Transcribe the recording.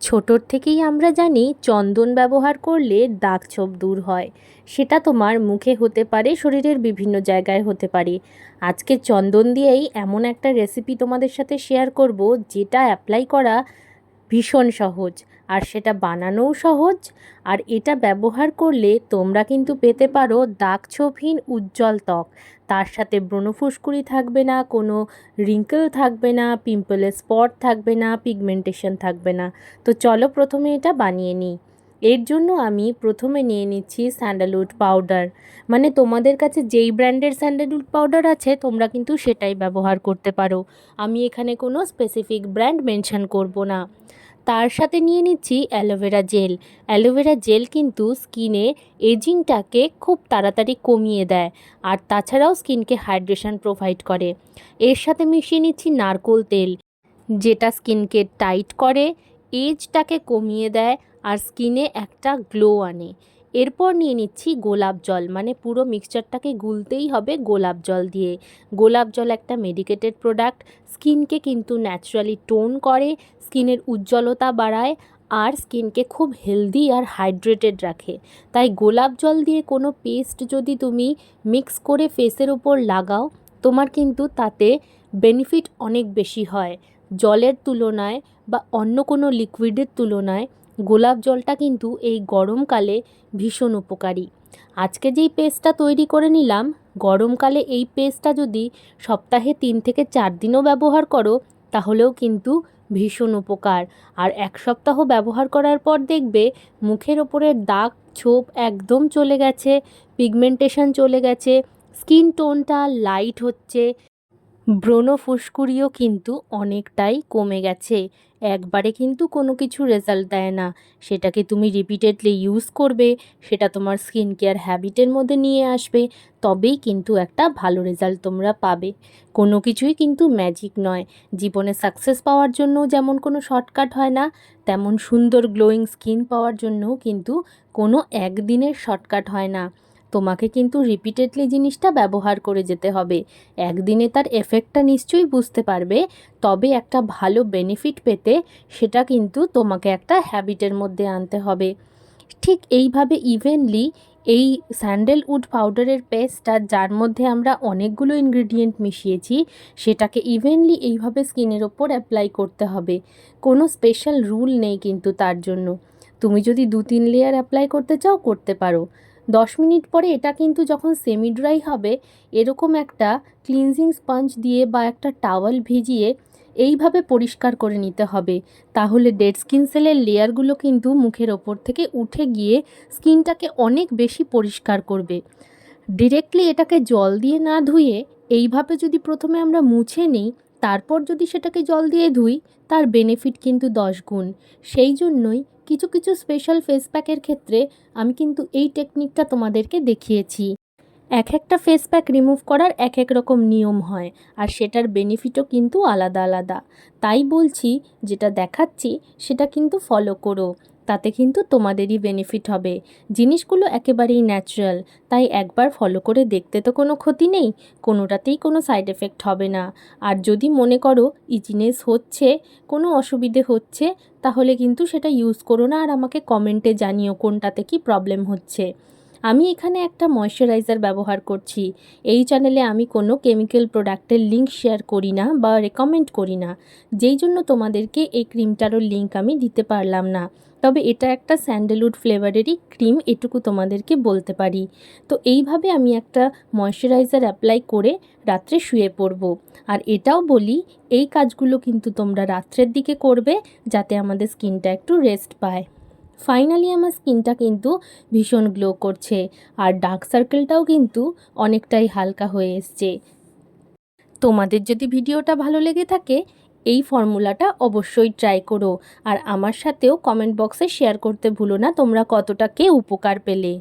ছোটোর থেকেই আমরা জানি চন্দন ব্যবহার করলে দাগ ছোপ দূর হয়। সেটা তোমার মুখে হতে পারে, শরীরের বিভিন্ন জায়গায় হতে পারে। আজকে চন্দন দিয়েই এমন একটা রেসিপি তোমাদের সাথে শেয়ার করব, যেটা অ্যাপ্লাই করা ভীষণ সহজ। আর সেটা বানানোও সহজ। আর এটা ব্যবহার করলে তোমরা কিন্তু পেতে পারো দাগ ছোপহীন উজ্জ্বল ত্বক। তার সাথে ব্রণফুসকুড়ি থাকবে না, কোনো রিঙ্কেল থাকবে না পিম্পলের স্পট থাকবে না, পিগমেন্টেশন থাকবে না। তো চলো প্রথমে এটা বানিয়ে নিই। এর জন্য আমি প্রথমে নিয়ে নিচ্ছি স্যান্ডালউড পাউডার। মানে তোমাদের কাছে যেই ব্র্যান্ডের স্যান্ডালউড পাউডার আছে, তোমরা কিন্তু সেটাই ব্যবহার করতে পারো। আমি এখানে কোনো স্পেসিফিক ব্র্যান্ড মেনশন করব না। তার সাথে নিয়ে নিচ্ছি অ্যালোভেরা জেল। অ্যালোভেরা জেল কিন্তু স্কিনে এজিংটাকে খুব তাড়াতাড়ি কমিয়ে দেয় আর তাছাড়াও স্কিনকে হাইড্রেশন প্রোভাইড করে। এর সাথে মিশিয়ে নিচ্ছি নারকোল তেল, যেটা স্কিনকে টাইট করে, এজটাকে কমিয়ে দেয় আর স্কিনে একটা গ্লো আনে। এরপর নিয়ে নিচ্ছি গোলাপ জল মানে পুরো মিক্সচারটাকে গুলতেই হবে গোলাপ জল দিয়ে। গোলাপ জল একটা মেডিকেটেড প্রোডাক্ট স্কিনকে কিন্তু ন্যাচারালি টোন করে স্কিনের উজ্জ্বলতা বাড়ায়, আর স্কিনকে খুব হেলদি আর হাইড্রেটেড রাখে। তাই গোলাপ জল দিয়ে কোনো পেস্ট যদি তুমি মিক্স করে ফেসের ওপর লাগাও, তোমার কিন্তু তাতে বেনিফিট অনেক বেশি হয়। জলের তুলনায় বা অন্য কোনো লিকুইডের তুলনায় গোলাপ জলটা কিন্তু এই গরমকালে ভীষণ উপকারী। আজকে যেই পেস্টটা তৈরি করে নিলাম, গরমকালে এই পেস্টটা যদি সপ্তাহে তিন থেকে চার দিনও ব্যবহার করো, তাহলেও কিন্তু ভীষণ উপকার। আর এক সপ্তাহ ব্যবহার করার পর দেখবে মুখের ওপরের দাগ, ছোপ একদম চলে গেছে পিগমেন্টেশন চলে গেছে স্কিন টোনটা লাইট হচ্ছে। ব্রণ ফুসকুড়িও কিন্তু অনেকটাই কমে গেছে। একবারে কিন্তু কোনো কিছু রেজাল্ট দেয় না। সেটাকে তুমি রিপিটেডলি ইউজ করবে, সেটা তোমার স্কিন কেয়ার হ্যাবিটের মধ্যে নিয়ে আসবে, তবেই কিন্তু একটা ভালো রেজাল্ট তোমরা পাবে। কোনো কিছুই কিন্তু ম্যাজিক নয়। জীবনে সাকসেস পাওয়ার জন্য যেমন কোনো শর্টকাট হয় না, তেমন সুন্দর গ্লোয়িং স্কিন পাওয়ার জন্যও কিন্তু কোনো একদিনের শর্টকাট হয় না। তোমাকে কিন্তু রিপিটেডলি জিনিসটা ব্যবহার করে যেতে হবে। একদিনে তার এফেক্টটা নিশ্চয়ই বুঝতে পারবে, তবে একটা ভালো বেনিফিট পেতে সেটা কিন্তু তোমাকে একটা হ্যাবিটের মধ্যে আনতে হবে। ঠিক এইভাবে ইভেনলি এই স্যান্ডেলউড পাউডারের পেস্টটা যার মধ্যে আমরা অনেকগুলো ইনগ্রিডিয়েন্ট মিশিয়েছি, সেটাকে ইভেনলি এইভাবে স্কিনের ওপর অ্যাপ্লাই করতে হবে। কোনো স্পেশাল রুল নেই কিন্তু তার জন্য। তুমি যদি দু তিন লেয়ার অ্যাপ্লাই করতে চাও, করতে পারো। দশ মিনিট পরে এটা কিন্তু যখন সেমি ড্রাই হবে, এরকম একটা ক্লিনজিং স্পঞ্জ দিয়ে বা একটা টাওয়াল ভিজিয়ে এইভাবে পরিষ্কার করে নিতে হবে। তাহলে ডেড স্কিন সেলের লেয়ারগুলো কিন্তু মুখের ওপর থেকে উঠে গিয়ে স্কিনটাকে অনেক বেশি পরিষ্কার করবে। ডিরেক্টলি এটাকে জল দিয়ে না ধুয়ে এইভাবে যদি প্রথমে আমরা মুছে নিই, তারপর যদি সেটাকে জল দিয়ে ধুই, তার বেনিফিট কিন্তু দশ গুণ। সেই জন্যই কিছু কিছু স্পেশাল ফেস প্যাকের ক্ষেত্রে আমি কিন্তু এই টেকনিকটা তোমাদেরকে দেখিয়েছি। এক একটা ফেস প্যাক রিমুভ করার এক এক রকম নিয়ম হয় আর সেটার বেনিফিটও কিন্তু আলাদা আলাদা। তাই বলছি, যেটা দেখাচ্ছি, সেটা কিন্তু ফলো করো। তাতে কিন্তু তোমাদেরই বেনিফিট হবে। জিনিসগুলো একেবারেই ন্যাচারাল তাই একবার ফলো করে দেখতে তো কোনো ক্ষতি নেই, কোনোটাতেই কোনো সাইড এফেক্ট হবে না। আর যদি মনে করো ইজিনেস হচ্ছে, কোনো অসুবিধে হচ্ছে, তাহলে কিন্তু সেটা ইউজ করো না আর আমাকে কমেন্টে জানিও কোনটাতে কি প্রবলেম হচ্ছে। আমি এখানে একটা ময়শ্চারাইজার ব্যবহার করছি। এই চ্যানেলে আমি কোনো কেমিক্যাল প্রোডাক্টের লিঙ্ক শেয়ার করি না বা রেকমেন্ড করি না। যেই জন্য তোমাদেরকে এই ক্রিমটারও লিঙ্ক আমি দিতে পারলাম না। তবে এটা একটা স্যান্ডেলউড ফ্লেভারেরই ক্রিম এটুকু তোমাদেরকে বলতে পারি। তো এইভাবে আমি একটা ময়শ্চারাইজার অ্যাপ্লাই করে রাত্রে শুয়ে পড়ব। আর এটাও বলি, এই কাজগুলো কিন্তু তোমরা রাত্রের দিকে করবে যাতে আমাদের স্কিনটা একটু রেস্ট পায়। ফাইনালি আমার স্কিনটা কিন্তু ভীষণ গ্লো করছে। আর ডার্ক সার্কেলটাও কিন্তু অনেকটাই হালকা হয়ে এসছে। তোমাদের যদি ভিডিওটা ভালো লেগে থাকে, এই ফর্মুলাটা অবশ্যই ট্রাই করো। আর আমার সাথেও কমেন্ট বক্সে শেয়ার করতে ভুলো না, তোমরা কতটা কে উপকার পেলে।